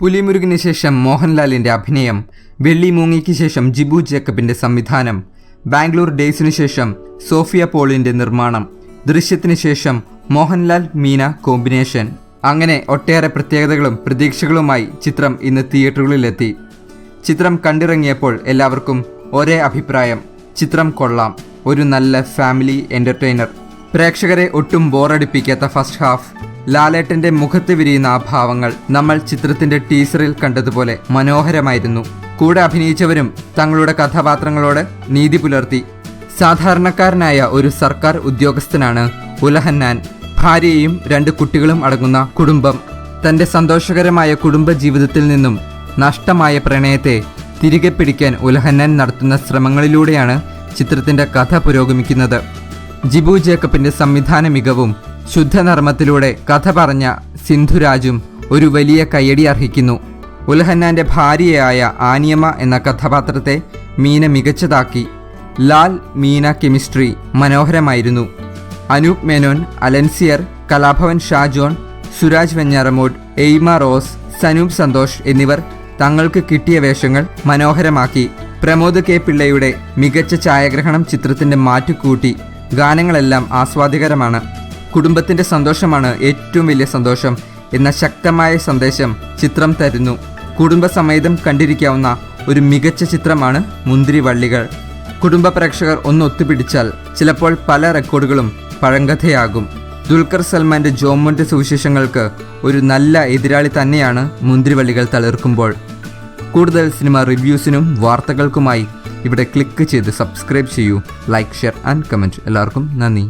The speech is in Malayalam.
പുലിമുരുകിന് ശേഷം മോഹൻലാലിന്റെ അഭിനയം വെള്ളി മൂങ്ങിക്ക് ശേഷം ജിബു ജേക്കബിന്റെ സംവിധാനം ബാംഗ്ലൂർ ഡേയ്സിനു ശേഷം സോഫിയ പോളിന്റെ നിർമ്മാണം ദൃശ്യത്തിന് ശേഷം മോഹൻലാൽ മീന കോമ്പിനേഷൻ. അങ്ങനെ ഒട്ടേറെ പ്രത്യേകതകളും പ്രതീക്ഷകളുമായി ചിത്രം ഇന്ന് തിയേറ്ററുകളിലെത്തി. ചിത്രം കണ്ടിറങ്ങിയപ്പോൾ എല്ലാവർക്കും ഒരേ അഭിപ്രായം ചിത്രം കൊള്ളാം ഒരു നല്ല ഫാമിലി എന്റർടൈനർ. പ്രേക്ഷകരെ ഒട്ടും ബോറടിപ്പിക്കാത്ത ഫസ്റ്റ് ഹാഫ്. ലാലേട്ടന്റെ മുഖത്ത് വിരിയുന്ന ആ ഭാവങ്ങൾ നമ്മൾ ചിത്രത്തിന്റെ ടീസറിൽ കണ്ടതുപോലെ മനോഹരമായിരുന്നു. കൂടെ അഭിനയിച്ചവരും തങ്ങളുടെ കഥാപാത്രങ്ങളോട് നീതി പുലർത്തി. സാധാരണക്കാരനായ ഒരു സർക്കാർ ഉദ്യോഗസ്ഥനാണ് ഉലഹന്നാൻ. ഭാര്യയും രണ്ട് കുട്ടികളും അടങ്ങുന്ന കുടുംബം. തന്റെ സന്തോഷകരമായ കുടുംബ ജീവിതത്തിൽ നിന്നും നഷ്ടമായ പ്രണയത്തെ തിരികെ പിടിക്കാൻ ഉലഹന്നാൻ നടത്തുന്ന ശ്രമങ്ങളിലൂടെയാണ് ചിത്രത്തിന്റെ കഥ പുരോഗമിക്കുന്നത്. ജിബു ജേക്കബിന്റെ സംവിധാന മികവും ശുദ്ധനർമ്മത്തിലൂടെ കഥ പറഞ്ഞ സിന്ധുരാജും ഒരു വലിയ കയ്യടി അർഹിക്കുന്നു. ഉലഹന്നാന്റെ ഭാര്യയായ ആനിയമ്മ എന്ന കഥാപാത്രത്തെ മീന മികച്ചതാക്കി. ലാൽ മീന കെമിസ്ട്രി മനോഹരമായിരുന്നു. അനൂപ് മേനോൻ അലൻസിയർ കലാഭവൻ ഷാജോൺ സുരാജ് വെഞ്ഞാറമൂട് എയ്മ റോസ് സനൂപ് സന്തോഷ് എന്നിവർ തങ്ങൾക്ക് കിട്ടിയ വേഷങ്ങൾ മനോഹരമാക്കി. പ്രമോദ് കെ പിള്ളയുടെ മികച്ച ഛായാഗ്രഹണം ചിത്രത്തിന്റെ മാറ്റുകൂട്ടി. ഗാനങ്ങളെല്ലാം ആസ്വാദ്യകരമാണ് കുടുംബത്തിന്റെ സന്തോഷമാണ് ഏറ്റവും വലിയ സന്തോഷം എന്ന ശക്തമായ സന്ദേശം ചിത്രം തരുന്നു. കുടുംബസമേതം കണ്ടിരിക്കാവുന്ന ഒരു മികച്ച ചിത്രമാണ് മുന്തിരിവള്ളികൾ കുടുംബ പ്രേക്ഷകർ ഒന്ന് ഒത്തുപിടിച്ചാൽ ചിലപ്പോൾ പല റെക്കോർഡുകളും പഴങ്കഥയാകും. ദുൽഖർ സൽമാന്റെ ജോമോന്റെ സുവിശേഷങ്ങൾക്ക് ഒരു നല്ല എതിരാളി തന്നെയാണ് മുന്തിരിവള്ളികൾ തളിർക്കുമ്പോൾ. കൂടുതൽ സിനിമ റിവ്യൂസിനും വാർത്തകൾക്കുമായി ഇവിടെ ക്ലിക്ക് ചെയ്ത് സബ്സ്ക്രൈബ് ചെയ്യൂ ലൈക്ക് ഷെയർ ആൻഡ് കമന്റ് എല്ലാവർക്കും നന്ദി.